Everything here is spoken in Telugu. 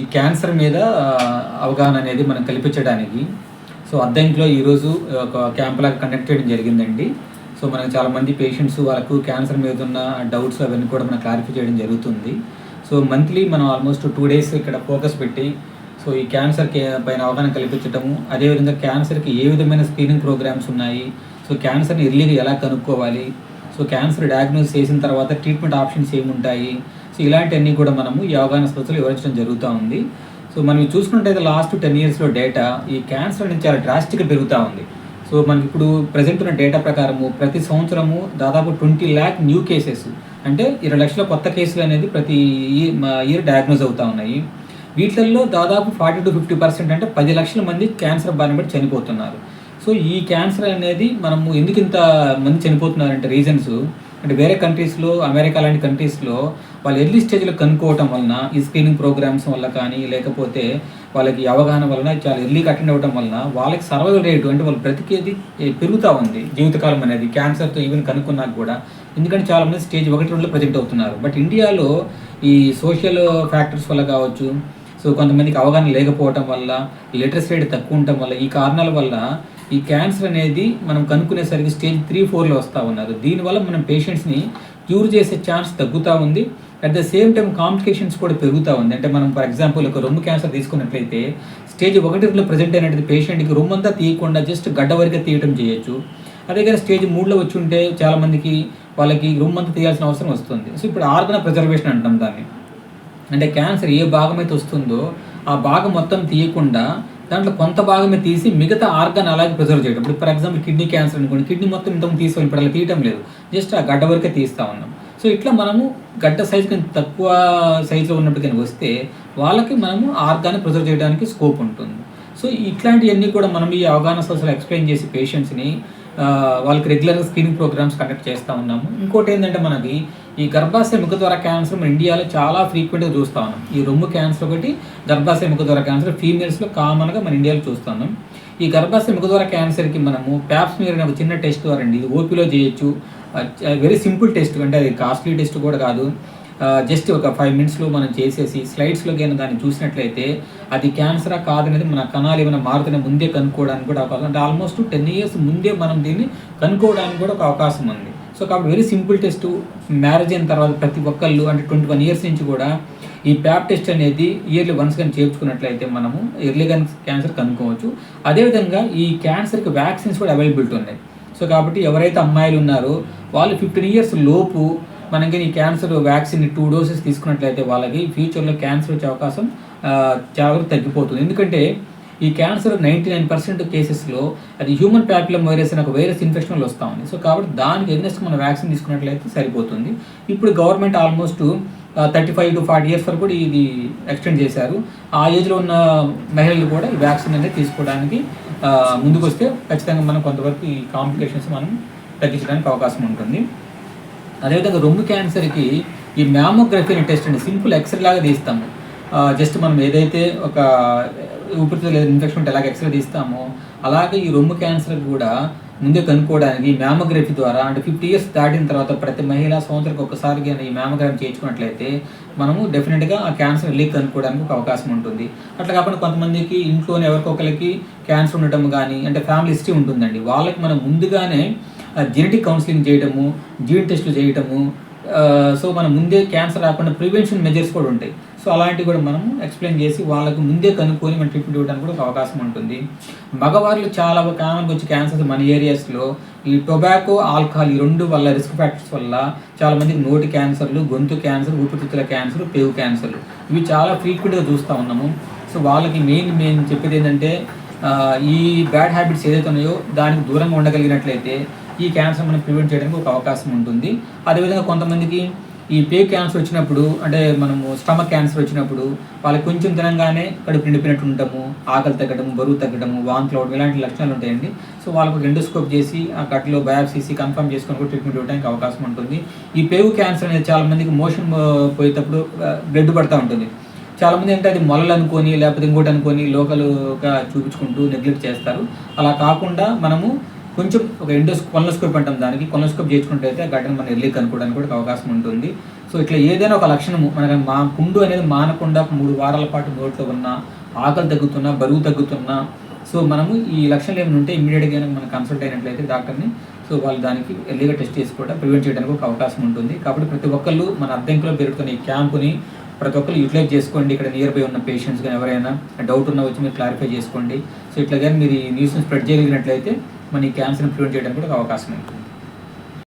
ఈ క్యాన్సర్ మీద అవగాహన అనేది మనం కల్పించడానికి. సో అద్దంకిలో ఈరోజు ఒక క్యాంప్ లాగా కండక్ట్ చేయడం జరిగిందండి. సో మనకు చాలామంది పేషెంట్స్ వాళ్ళకు క్యాన్సర్ మీద ఉన్న డౌట్స్ అవన్నీ కూడా మనం క్లారిఫై చేయడం జరుగుతుంది. సో మంత్లీ మనం ఆల్మోస్ట్ టూ డేస్ ఇక్కడ ఫోకస్ పెట్టి సో ఈ క్యాన్సర్కి పైన అవగాహన కల్పించటము అదేవిధంగా క్యాన్సర్కి ఏ విధమైన స్క్రీనింగ్ ప్రోగ్రామ్స్ ఉన్నాయి సో క్యాన్సర్ని ఎర్లీగా ఎలా కనుక్కోవాలి సో క్యాన్సర్ డయాగ్నోస్ చేసిన తర్వాత ట్రీట్మెంట్ ఆప్షన్స్ ఏముంటాయి సో ఇలాంటివన్నీ కూడా మనము ఈ అవగాహన సంస్థలు వివరించడం జరుగుతూ ఉంది. సో మనం చూసుకుంటే లాస్ట్ టెన్ ఇయర్స్లో డేటా ఈ క్యాన్సర్ అనేది చాలా డ్రాస్టిక్గా పెరుగుతూ ఉంది. సో మనకి ఇప్పుడు ప్రజెంట్ ఉన్న డేటా ప్రకారము ప్రతి సంవత్సరము దాదాపు ట్వంటీ ల్యాక్ న్యూ కేసెస్ అంటే ఇరవై లక్షల కొత్త కేసులు అనేది ప్రతి ఇయర్ డయాగ్నోజ్ అవుతూ ఉన్నాయి. వీటిల్లో దాదాపు ఫార్టీ టు ఫిఫ్టీ పర్సెంట్ అంటే పది లక్షల మంది క్యాన్సర్ బారిన పడి చనిపోతున్నారు. సో ఈ క్యాన్సర్ అనేది మనము ఎందుకు ఇంత మంది చనిపోతున్నారంటే రీజన్స్ అంటే వేరే కంట్రీస్లో అమెరికా లాంటి కంట్రీస్లో వాళ్ళు ఎర్లీ స్టేజ్లో కనుక్కోవటం వలన ఈ స్క్రీనింగ్ ప్రోగ్రామ్స్ వల్ల కానీ లేకపోతే వాళ్ళకి అవగాహన వలన చాలా ఎర్లీగా అటెండ్ అవ్వడం వలన వాళ్ళకి సర్వైవల్ రేటు అంటే వాళ్ళు బ్రతికేది పెరుగుతూ ఉంది. జీవితకాలం అనేది క్యాన్సర్తో ఈవెన్ కనుక్కున్నాక కూడా. ఎందుకంటే చాలామంది స్టేజ్ ఒకటి రెండులో ప్రజెంట్ అవుతున్నారు. బట్ ఇండియాలో ఈ సోషల్ ఫ్యాక్టర్స్ వల్ల కావచ్చు సో కొంతమందికి అవగాహన లేకపోవటం వల్ల లిటరసీ రేట్ తక్కువ ఉండటం వల్ల ఈ కారణాల వల్ల ఈ క్యాన్సర్ అనేది మనం కనుక్కునేసరికి స్టేజ్ త్రీ ఫోర్లో వస్తూ ఉన్నారు. దీనివల్ల మనం పేషెంట్స్ని క్యూర్ చేసే ఛాన్స్ తగ్గుతూ ఉంది. At the same time complications కూడా పెరుగుతూ ఉంది. అంటే మనం ఫర్ ఎగ్జాంపుల్ ఒక రొమ్ము క్యాన్సర్ తీసుకున్నట్లయితే స్టేజ్ ఒకటిలో ప్రజెంట్ అయినట్టు పేషెంట్కి రొమ్ము అంతా తీయకుండా జస్ట్ గడ్డ వరకు తీయటం చేయొచ్చు. అదే కానీ స్టేజ్ మూడులో వచ్చి ఉంటే చాలామందికి వాళ్ళకి రొమ్ము అంతా తీయాల్సిన అవసరం వస్తుంది. సో ఇప్పుడు ఆర్గన ప్రిజర్వేషన్ అంటాం దాన్ని. అంటే క్యాన్సర్ ఏ భాగం అయితే వస్తుందో ఆ భాగం మొత్తం తీయకుండా దాంట్లో కొంత భాగమే తీసి మిగతా ఆర్గాన్ అలాగే ప్రిజర్వ్ చేయడం. ఇప్పుడు ఫర్ ఎగ్జాంపుల్ కిడ్నీ క్యాన్సర్ అనుకోండి కిడ్నీ మొత్తం ఇంత తీసుకోవాలి ఇప్పుడు అలా తీయటం లేదు. జస్ట్ ఆ గడ్డ వరకే తీస్తా ఉన్నాం. సో ఇట్లా మనము గడ్డ సైజు కానీ తక్కువ సైజులో ఉన్నప్పుడు కానీ వస్తే వాళ్ళకి మనము ఆర్గాన్ని ప్రిజర్వ్ చేయడానికి స్కోప్ ఉంటుంది. సో ఇట్లాంటివన్నీ కూడా మనం ఈ అవగాహన సోషల్ ఎక్స్ప్లెయిన్ చేసి పేషెంట్స్ని వాళ్ళకి రెగ్యులర్గా స్క్రీనింగ్ ప్రోగ్రామ్స్ కండక్ట్ చేస్తూ ఉన్నాము. ఇంకోటి ఏంటంటే మనకి ఈ గర్భాశయ ముఖ ద్వారా క్యాన్సర్ మన ఇండియాలో చాలా ఫ్రీక్వెంట్గా చూస్తూ ఉన్నాం. ఈ రొమ్ము క్యాన్సర్ ఒకటి గర్భాశయ ముఖ ద్వారా క్యాన్సర్ ఫీమేల్స్లో కామన్గా మన ఇండియాలో చూస్తున్నాం ఈ గర్భాశయ ముఖ ద్వారా క్యాన్సర్కి మనము ప్యాప్స్మియర్ అనే ఒక చిన్న టెస్ట్ ద్వారా అండి ఇది ఓపీలో చేయొచ్చు. వెరీ సింపుల్ టెస్ట్ అంటే అది కాస్ట్లీ టెస్ట్ కూడా కాదు. జస్ట్ ఒక ఫైవ్ మినిట్స్లో మనం చేసేసి స్లైడ్స్లో కానీ దాన్ని చూసినట్లయితే అది క్యాన్సరా కాదనేది మన కణాలు ఏమైనా మారుతున్న ముందే కనుక్కోవడానికి కూడా అవకాశం అంటే ఆల్మోస్ట్ టెన్ ఇయర్స్ ముందే మనం దీన్ని కనుక్కోవడానికి కూడా ఒక అవకాశం ఉంది. సో కాబట్టి వెరీ సింపుల్ టెస్ట్. మ్యారేజ్ అయిన తర్వాత ప్రతి ఒక్కళ్ళు అంటే ట్వంటీ వన్ ఇయర్స్ నుంచి కూడా ఈ ప్యాప్ టెస్ట్ అనేది ఇయర్లీ వన్స్ కానీ చేర్చుకున్నట్లయితే మనము ఎర్లీగా క్యాన్సర్ కనుక్కోవచ్చు. అదేవిధంగా ఈ క్యాన్సర్కి వ్యాక్సిన్స్ కూడా అవైలబిలిటీ ఉన్నాయి. సో కాబట్టి ఎవరైతే అమ్మాయిలు ఉన్నారో వాళ్ళు ఫిఫ్టీన్ ఇయర్స్ లోపు మనకి ఈ క్యాన్సర్ వ్యాక్సిన్ టూ డోసెస్ తీసుకున్నట్లయితే వాళ్ళకి ఫ్యూచర్లో క్యాన్సర్ వచ్చే అవకాశం చాలా తగ్గిపోతుంది. ఎందుకంటే ఈ క్యాన్సర్ నైంటీ నైన్ పర్సెంట్ కేసెస్లో అది హ్యూమన్ ప్యాపిలం వైరస్ అనే ఒక వైరస్ ఇన్ఫెక్షన్లు వస్తూ ఉంది. సో కాబట్టి దానికి ఎగ్నెస్ట్ మనం వ్యాక్సిన్ తీసుకున్నట్లయితే సరిపోతుంది. ఇప్పుడు government almost thirty five to forty years వరకు కూడా ఇది ఎక్స్టెండ్ చేశారు. ఆ ఏజ్లో ఉన్న మహిళలు కూడా ఈ వ్యాక్సిన్ అనేది తీసుకోవడానికి ముందుకు వస్తే ఖచ్చితంగా మనం కొంతవరకు ఈ కాంప్లికేషన్స్ మనం తగ్గించడానికి అవకాశం ఉంటుంది. అదేవిధంగా రొమ్ము క్యాన్సర్కి ఈ మ్యామోగ్రఫీ అనే టెస్ట్ అండి సింపుల్ ఎక్స్రే లాగా తీస్తాము. జస్ట్ మనం ఏదైతే ఒక ఊపిరితిత్తుల ఇన్ఫెక్షన్ ఉంటే ఎలాగ ఎక్స్రే తీస్తామో అలాగే ఈ రొమ్ము క్యాన్సర్ కూడా ముందే కనుక్కోవడానికి మ్యామోగ్రఫీ ద్వారా అంటే ఫిఫ్టీ ఇయర్స్ దాటిన తర్వాత ప్రతి మహిళ సంవత్సరానికి ఒకసారి కానీ ఈ మ్యామోగ్రఫీ చేయించుకున్నట్లయితే మనము డెఫినెట్గా ఆ క్యాన్సర్ లీక్ కనుక్కోవడానికి ఒక అవకాశం ఉంటుంది. అట్లా కాకుండా కొంతమందికి ఇంట్లోనే ఎవరికొకరికి క్యాన్సర్ ఉండటం కానీ అంటే ఫ్యామిలీ హిస్టరీ ఉంటుందండి. వాళ్ళకి మనం ముందుగానే జెనెటిక్ కౌన్సిలింగ్ చేయటము జీన్ టెస్టులు చేయటము సో మనం ముందే క్యాన్సర్ రాకుండా ప్రివెన్షన్ మెజర్స్ కూడా ఉంటాయి. సో అలాంటివి కూడా మనం ఎక్స్ప్లెయిన్ చేసి వాళ్ళకి ముందే కనుక్కొని మనం ట్రీట్మెంట్ ఇవ్వడానికి కూడా ఒక అవకాశం ఉంటుంది. మగవాళ్ళు చాలా కామన్గా వచ్చే క్యాన్సర్స్ మన ఏరియాస్లో ఈ టొబాకో ఆల్కహాల్ ఈ రెండు వల్ల రిస్క్ ఫ్యాక్టర్స్ వల్ల చాలా మందికి నోటి క్యాన్సర్లు గొంతు క్యాన్సర్ ఊపిరితిత్తుల క్యాన్సర్ పేగు క్యాన్సర్లు ఇవి చాలా ఫ్రీక్వెంట్గా చూస్తూ ఉన్నాము. సో వాళ్ళకి మెయిన్ మెయిన్ చెప్పేది ఏంటంటే ఈ బ్యాడ్ హ్యాబిట్స్ ఏదైతే ఉన్నాయో దానికి దూరంగా ఉండగలిగినట్లయితే ఈ క్యాన్సర్ మనం ప్రివెంట్ చేయడానికి ఒక అవకాశం ఉంటుంది. అదేవిధంగా కొంతమందికి ఈ పే క్యాన్సర్ వచ్చినప్పుడు అంటే మనము స్టమక్ క్యాన్సర్ వచ్చినప్పుడు వాళ్ళకి కొంచెం తినంగానే కడుపు నిండిపోయినట్టు ఉండటము ఆకలి తగ్గడము బరువు తగ్గడము వాంతులు అవడం ఇలాంటి లక్షణాలు ఉంటాయండి. సో వాళ్ళకు ఎండోస్కోప్ చేసి ఆ కట్లో బయాప్సీసి కన్ఫర్మ్ చేసుకొని కూడా ట్రీట్మెంట్ ఇవ్వడానికి అవకాశం ఉంటుంది. ఈ పేగు క్యాన్సర్ అనేది చాలా మందికి మోషన్ పోయేటప్పుడు బ్లడ్ పడతా ఉంటుంది. చాలామంది అంటే అది మొలలు అనుకొని లేకపోతే ఇంకోటి అనుకొని లోకల్గా చూపించుకుంటూ నెగ్లెక్ట్ చేస్తారు. అలా కాకుండా మనము కొంచెం ఒక ఎండోస్ కొలనోస్కోప్ అంటాం దానికి. కొలనోస్కోప్ చేసుకుంటే అయితే ఆ గడ్డను మనం ఎర్లీ కనుక్కోవడానికి కూడా అవకాశం ఉంటుంది. సో ఇట్లా ఏదైనా ఒక లక్షణము మన మా పుండు అనేది మానకుండా మూడు వారాల పాటు నోట్లో ఉన్న ఆకలి తగ్గుతున్నా బరువు తగ్గుతున్నా సో మనము ఈ లక్షణాలు ఏమైనా ఉంటే ఇమీడియట్గా మనం కన్సల్ట్ అయినట్లయితే డాక్టర్ని సో వాళ్ళు దానికి ఎర్లీగా టెస్ట్ చేసి కూడా ప్రివెంట్ చేయడానికి ఒక అవకాశం ఉంటుంది. కాబట్టి ప్రతి ఒక్కళ్ళు మన అద్దెంకులో పెరుగుతున్న ఈ క్యాంపుని ప్రతి ఒక్కరు యూటిలైజ్ చేసుకోండి. ఇక్కడ నియర్ బై ఉన్న పేషెంట్స్ కానీ ఎవరైనా డౌట్ ఉన్నా వచ్చి మీరు క్లారిఫై చేసుకోండి. సో ఇట్లా కానీ మీరు ఈ న్యూస్ని స్ప్రెడ్ చేయగలిగినట్లయితే మన ఈ క్యాన్సర్ని ప్రివెంట్ చేయడానికి కూడా ఒక అవకాశం ఉంది.